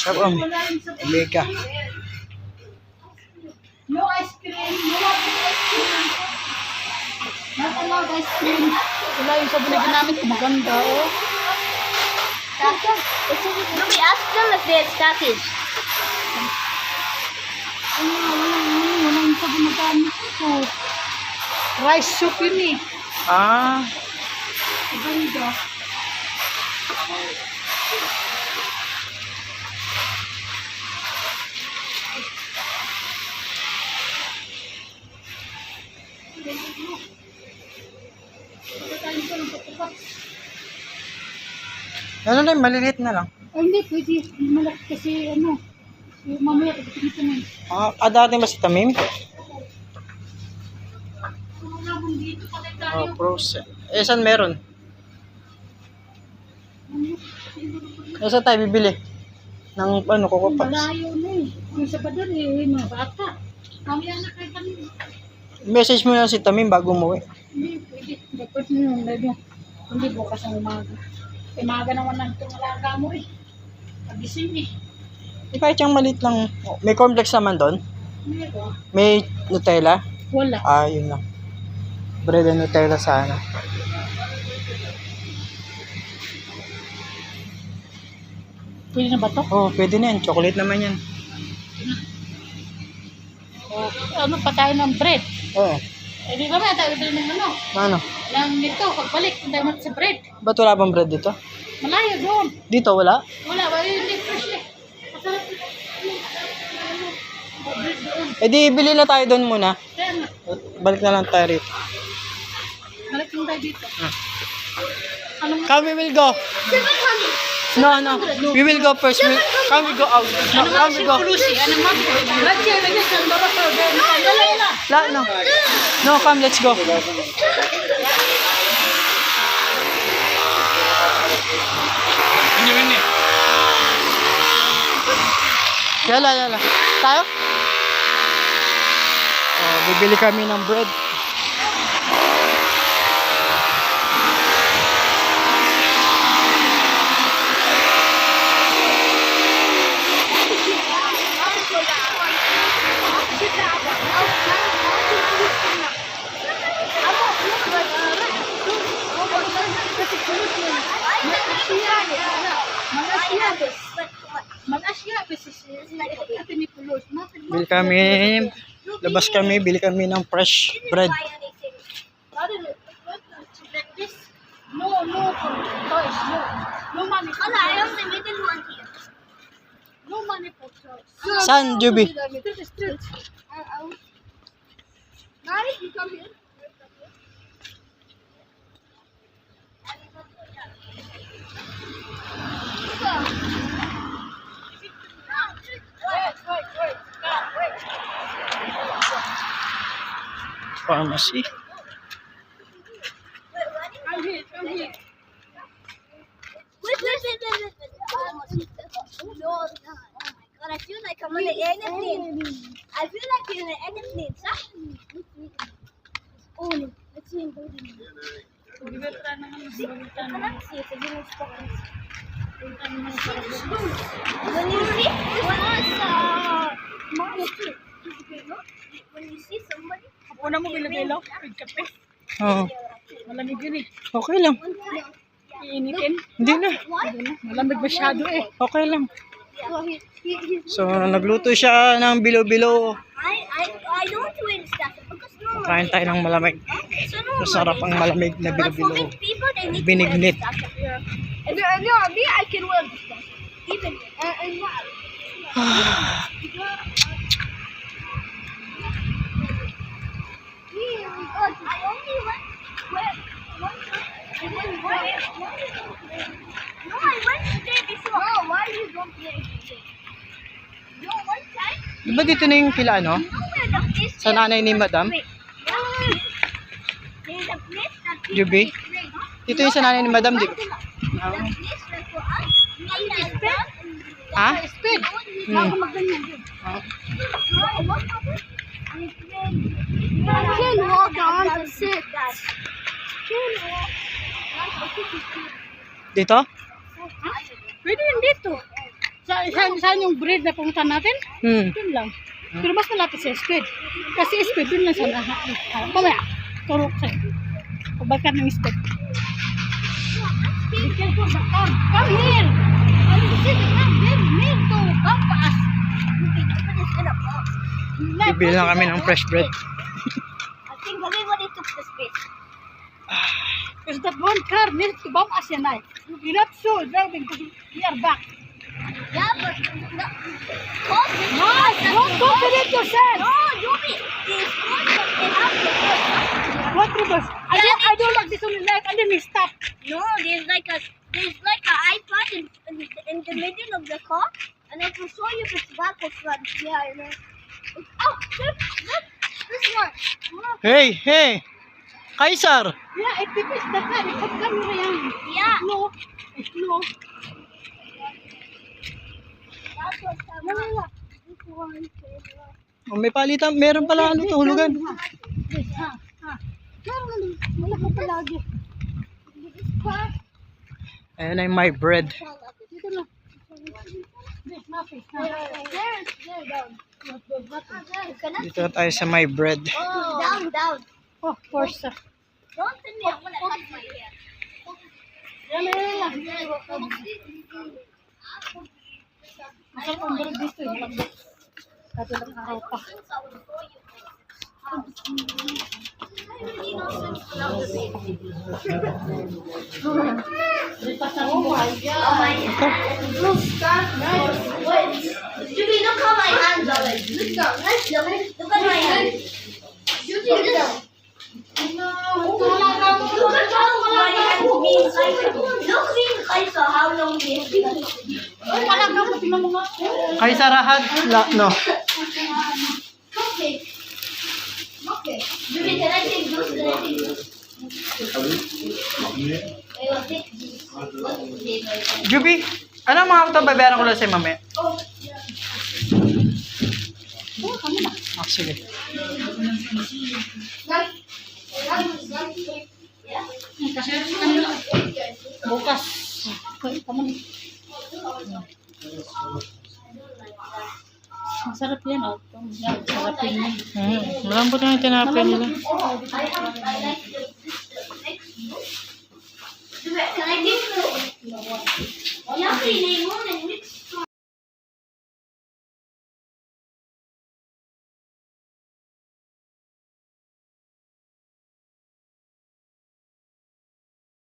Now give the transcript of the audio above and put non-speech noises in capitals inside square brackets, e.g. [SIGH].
Sabon. Omega. No ice cream. No ice cream. Not allowed ice cream. Wala yung sabon na ginamit ko. Maganda, oh. Ruby, ask them if they have package. Wala, wala, wala. Wala yung sabon na gamit ko. Rice soup yun eh. Ah, Maganda. Ano na yun, maliliit na lang. Ay, hindi, pwede. Malaki kasi ano. yung Mamaya, ipagpilitan na yun. Ah, ah dati ba si Tamim? Oh, frozen. Eh, saan meron? Eh, saan tayo bibili? Ng ano, Pops? Malayo na eh. Yung sa badar eh, mga bata. Mamaya na kayo kami. Message mo na si Tamim bago umuwi. Hindi, pwede. Dapat mo yung lalo. Hindi bukas ang umaga. Eh, maaga naman lang itong alaga mo eh. Pagising eh. Kahit yung maliit lang. Oh, May complex naman doon. Meron. May Nutella. Wala. Ah, yun lang. Bread and Nutella sana. Pwede na ba to? Oh, pwede na yan. Chocolate naman yan. O, ano pa tayo ng bread? Oo. Eh, di ba may tayo ng ano? Ano? Lang nito, pagbalik, hindi mo sa bread. Ba't wala bang bread dito? Malayo doon. Dito wala? Wala, wala hindi fresh eh. Masarap. Bread doon. Eh di, bili na tayo doon muna. Kaya nga, Balik na lang tayo rito. balik lang tayo dito. Anong Come, we will go. No, no. We will go first. We, come, we go out. No, come, we go. Lucy, ano mo? Let's say, let's say, dala pa, dala na. La, no. No, come, let's go. Yala, yala. Tayo? Oh, bibili kami ng bread. Mag-asya, kasi ito ni Pulos. Bili kami, labas kami, bili kami ng fresh bread. No, no, toys, no. No money toys. have the middle one here. No money for toys. Saan, Juby? Street, street. Mari, you come here. pharmacy. I feel like I'm on airplane. I feel like on airplane. Oh, you when you see somebody. Una mo bilo-bilo, with kape. Oo. Malamig yun eh. Okay lang. Iinitin. Hindi na. Malamig masyado eh. Okay lang. So, nagluto siya ng bilo-bilo. I, I, I don't win stuff because no Kain tayo ng malamig. So no Masarap ang malamig na bilo-bilo. Binignit. And, no, me, I can wear this stuff. Even, uh, and [SIGHS] ba dito na yung kila ano? Sa nanay ni Madam? Huh? Dito yung sa nanay ni Madam, di dad, Ha? Speed. Hmm. Ako sit. Can walk. Dito? Pwede yun dito. Sa, saan, saan yung breed na pumunta natin? Hmm. Yun lang. Pero mas malapit sa speed. Kasi speed, dun lang sa lahat. Mamaya, turo ko sa'yo. Pabagkat ng speed. Be careful, come. Come here. Ano kasi, come here. Need to come fast. Bibili na kami ng fresh bread. Because that one car needs to bump us yan ay. We're not so driving because we are back. Yeah, but no. Coach, Mas, don't go to it yourself. no, you be this coach they have. What reverse? I don't, I don't like this only like and then we stop. No, there's like a there's like an iPad in, in, in the middle of the car, and I can show you if it's back or front. Yeah, I know. Oh, look, look, this one. Hey, hey! Kaisar! Yeah, it depends the car. Ikot camera yan. Yeah. No, it's no. Oh, may palitan. Meron pala ano to, hulugan. Ayan ay my bread. Dito tayo sa my bread. Oh, down, down. Oh, of course. Ah. Don't tell me I'm gonna cut my hair. Yan, yan, yan, yan. Masarap ang bread dito. eh. Kato lang araw pa. Oh my God. Jimmy, look how my hands are like. Look at let's look, look at my hands. Jimmy, this. Look at how my hands means. Look me, Kaisa, how long they have been. Ay, wala ka mo. Tingnan mo nga. Kaisarahan? La, no. Okay. Okay. Juby, ano mga ito babayaran ko lang sa'yo mamaya? Oh. Ah, sige. yeah. Kasi kanina. Bukas. Okay, kamo na. Masarap yan. Oh. Yan, masarap yan. Hmm, malambot na yung tinapay nila. I have, I like the, this, the next. Jimmy, can I take the? Yeah, clean it,